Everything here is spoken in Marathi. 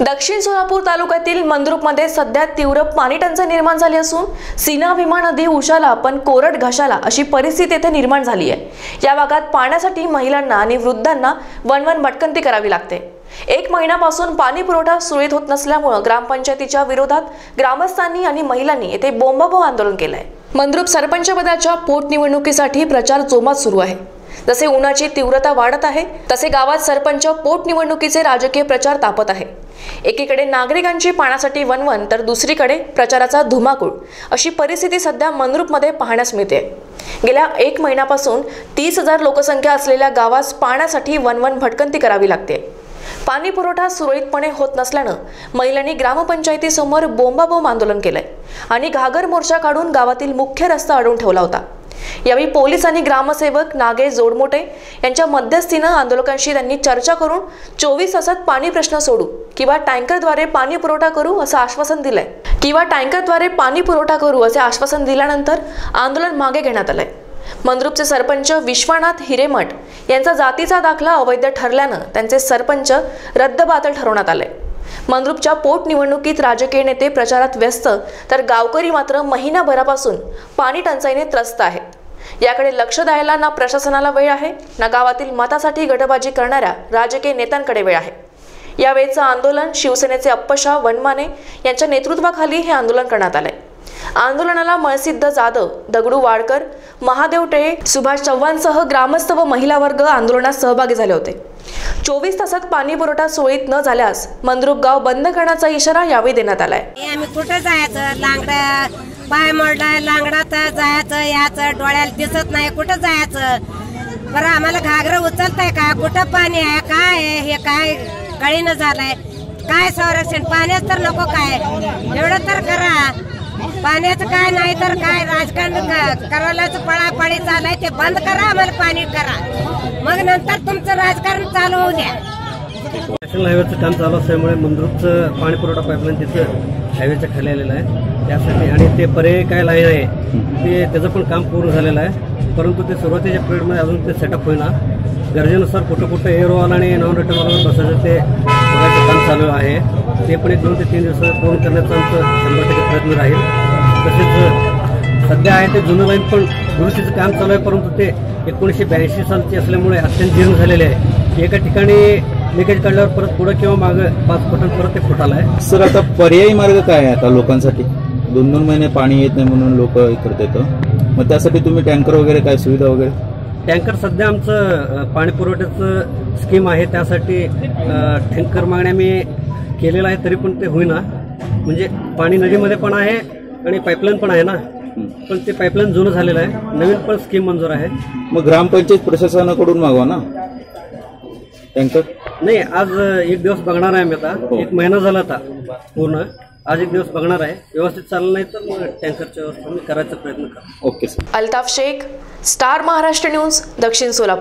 दक्षिण सोलापूर तालुक्यातील मंद्रुपमध्ये सध्या तीव्र पाणी टंचाई निर्माण झाली असून सीना भीमा नदी उशाला पण कोरड घशाला अशी परिस्थिती येथे निर्माण झाली आहे. या भागात पाण्यासाठी महिलांना आणि वृद्धांना वनवन भटकंती करावी लागते. एक महिन्यापासून पाणी पुरवठा सुरळीत होत नसल्यामुळं ग्रामपंचायतीच्या विरोधात ग्रामस्थांनी आणि महिलांनी येथे बोंबाबो आंदोलन केलंय. मंद्रुप सरपंच पदाच्या पोटनिवडणुकीसाठी प्रचार जोमात सुरू आहे. जसे उन्हाची तीव्रता वाढत आहे तसे गावात सरपंच पोटनिवडणुकीचे राजकीय प्रचार तापत आहे. एकीकडे नागरिकांची पाण्यासाठी वनवन तर दुसरीकडे प्रचाराचा धुमाकूळ अशी परिस्थिती सध्या मनरूपमध्ये पाहण्यास मिळते गेल्या एक महिन्यापासून तीस हजार लोकसंख्या असलेल्या गावास पाण्यासाठी वनवन भटकंती करावी लागते पाणी पुरवठा सुरळीतपणे होत नसल्यानं महिलांनी ग्रामपंचायतीसमोर बोंबाबोंब आंदोलन केलंय आणि घागर मोर्चा काढून गावातील मुख्य रस्ता अडवून ठेवला होता. यावेळी पोलीस आणि ग्रामसेवक नागेश जोडमोटे यांच्या मध्यस्थीनं आंदोलकांशी त्यांनी चर्चा करून चोवीस तासात पाणी प्रश्न सोडू किंवा टँकरद्वारे पाणी पुरवठा करू असं आश्वासन दिलंय. किंवा टँकरद्वारे पाणी पुरवठा करू असे आश्वासन दिल्यानंतर आंदोलन मागे घेण्यात आलंय. मंद्रुपचे सरपंच विश्वनाथ हिरेमठ यांचा जातीचा दाखला अवैध ठरल्यानं त्यांचे सरपंच रद्दबातल ठरवण्यात आले मंद्रुपच्या पोटनिवडणुकीत राजकीय नेते प्रचारात व्यस्त तर गावकरी मात्र महिनाभरापासून पाणी टंचाईने त्रस्त आहेत याकडे लक्ष द्यायला ना प्रशासनाला वेळ आहे ना गावातील मतासाठी गटबाजी करणाऱ्या राजकीय नेत्यांकडे वेळ आहे. यावेळचं आंदोलन शिवसेनेचे अप्पशा वनमाने यांच्या नेतृत्वाखाली हे आंदोलन करण्यात आलंय. आंदोलनाला मळसिद्ध जाधव दगडू वाडकर महादेव टेळे सुभाष चव्हाणसह ग्रामस्थ व महिला वर्ग आंदोलनात सहभागी झाले होते. चोवीस तासात पाणी पुरवठा सोयीत न झाल्यास मंद्रुप गाव बंद करण्याचा इशारा यावेळी देण्यात आलाय. आम्ही जायचं? लांगड्या पाय मोडलाय लांगडात जायचं याचं डोळ्याला दिसत नाही कुठं जायचं? बरं आम्हाला घागरं उचलताय का? कुठं पाणी आहे? काय आहे? हे काय कळीनं झालंय. काय संरक्षण? पाण्यात तर नको काय? एवढं तर करा. पाण्याचं काय नाही तर काय? राजकारण करायलाच पळापळी चालाय ते बंद करा आम्हाला पाणी करा. मग नंतर तुमचं राजकारण चालू होऊ द्या. नॅशनल हायवेचं काम चालू असल्यामुळे मंद्रुपचं पाणी पुरवठा पाईपलाईन तिथं हायवेच्या खाली आलेलं आहे. त्यासाठी आणि ते पर्याय काय लाईन आहे ते त्याचं पण काम पूर्ण झालेलं आहे. परंतु ते सुरुवातीच्या पिरियडमध्ये अजून ते सेटअप होईना. गरजेनुसार कुठं कुठं एअरवाल आणि नॉन रिटर्नवॉल बसायचं ते बघायचं काम चालू आहे. ते पण एक दोन ते तीन दिवसात पूर्ण करण्याचा आमचं शंभर टक्के प्रयत्न राहील. तसेच सध्या आहे ते जुनं लाईन पण दुरुस्तीचं काम चालू आहे परंतु ते एकोणीसशे ब्याऐंशी सालची असल्यामुळे अत्यंत जीर्ण झालेले आहे. एका ठिकाणी लिकेज काढल्यावर परत पुढं किंवा मागं पाच फुटां परत ते फुटाला आहे. सर आता पर्यायी मार्ग काय आहे आता लोकांसाठी? दोन दोन महिने पाणी येत नाही म्हणून लोक करत येतं मग त्यासाठी तुम्ही टँकर वगैरे काय सुविधा वगैरे? टँकर सध्या आमचं पाणी पुरवठ्याचं स्कीम आहे. त्यासाठी टँकर मागण्या मी केलेलं आहे तरी पण ते होईना. म्हणजे पाणी नदीमध्ये पण आहे आणि पाईपलाईन पण आहे ना. पण ते पाईपलाईन जुनं झालेलं आहे. नवीन पण स्कीम मंजूर आहे. मग ग्रामपंचायत प्रशासनाकडून मागवा ना. टँकर नाही आज एक दिवस बघणार आहे आम्ही आता. एक महिना झाला आता पूर्ण. आज एक दिवस बघणार आहे. व्यवस्थित चाललं नाही तर मग टँकरच्या व्यवस्था मी करायचा प्रयत्न करा. Okay sir. Altaf Shaikh star Maharashtra news Dakshin Solapur.